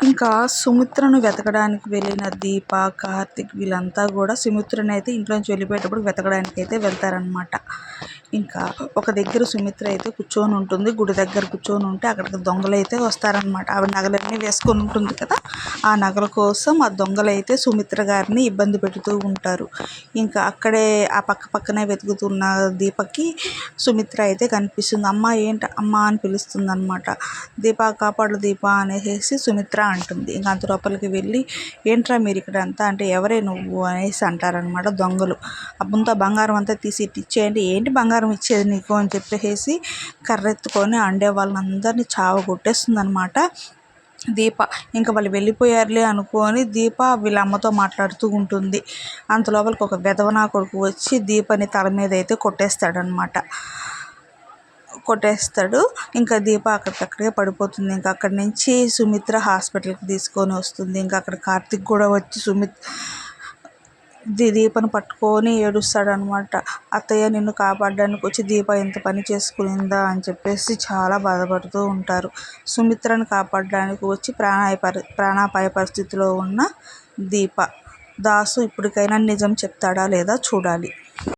ఇంకా సుమిత్రను వెతకడానికి వెళ్ళిన దీప కార్తిక్ వీళ్ళంతా కూడా సుమిత్రను అయితే ఇంట్లోంచి వెళ్ళిపోయేటప్పుడు వెతకడానికి అయితే వెళ్తారనమాట ఇంకా ఒక దగ్గర సుమిత్ర అయితే కూర్చొని ఉంటుంది గుడి దగ్గర కూర్చొని ఉంటే అక్కడికి దొంగలు అయితే వస్తారనమాట ఆవిడ నగలన్నీ వేసుకొని ఉంటుంది కదా ఆ నగల కోసం ఆ దొంగలు అయితే సుమిత్ర గారిని ఇబ్బంది పెడుతూ ఉంటారు. ఇంకా అక్కడే ఆ పక్క పక్కనే వెతుకుతున్న దీపకి సుమిత్ర అయితే కనిపిస్తుంది. అమ్మ ఏంటి అమ్మ అని పిలుస్తుంది అనమాట దీప కాపాడు దీప అనేసి సుమిత్ర అంటుంది. ఇంకా అంత లోపలికి వెళ్ళి ఏంట్రా మీరు ఇక్కడ అంతా? అంటే ఎవరే నువ్వు అనేసి అంటారనమాట దొంగలు. అబ్బంతా బంగారం అంతా తీసి ఇచ్చేయండి ఏంటి బంగారం ఇచ్చేది నీకు అని చెప్పేసి కర్రెత్తుకొని అండే వాళ్ళందరినీ చావ కొట్టేస్తుంది అనమాట దీప ఇంకా వాళ్ళు వెళ్ళిపోయారులే అనుకొని దీప వీళ్ళ అమ్మతో మాట్లాడుతూ ఉంటుంది. అంత లోపలికి ఒక వెధవనా కొడుకు వచ్చి దీపని తల మీద అయితే కొట్టేస్తాడనమాట కొట్టేస్తాడు. ఇంకా దీప అక్కడికక్కడే పడిపోతుంది. ఇంకా అక్కడి నుంచి సుమిత్ర హాస్పిటల్కి తీసుకొని వస్తుంది. ఇంకా అక్కడ కార్తిక్ కూడా వచ్చి సుమిత్ దీపను పట్టుకొని ఏడుస్తాడనమాట. అత్తయ్య నిన్ను కాపాడడానికి వచ్చి దీప ఎంత పని చేసుకునిందా అని చెప్పేసి చాలా బాధపడుతూ ఉంటారు. సుమిత్రను కాపాడడానికి వచ్చి ప్రాణాయ పరి ప్రాణాపాయ పరిస్థితిలో ఉన్న దీప. దాసు ఇప్పటికైనా నిజం చెప్తాడా లేదా చూడాలి.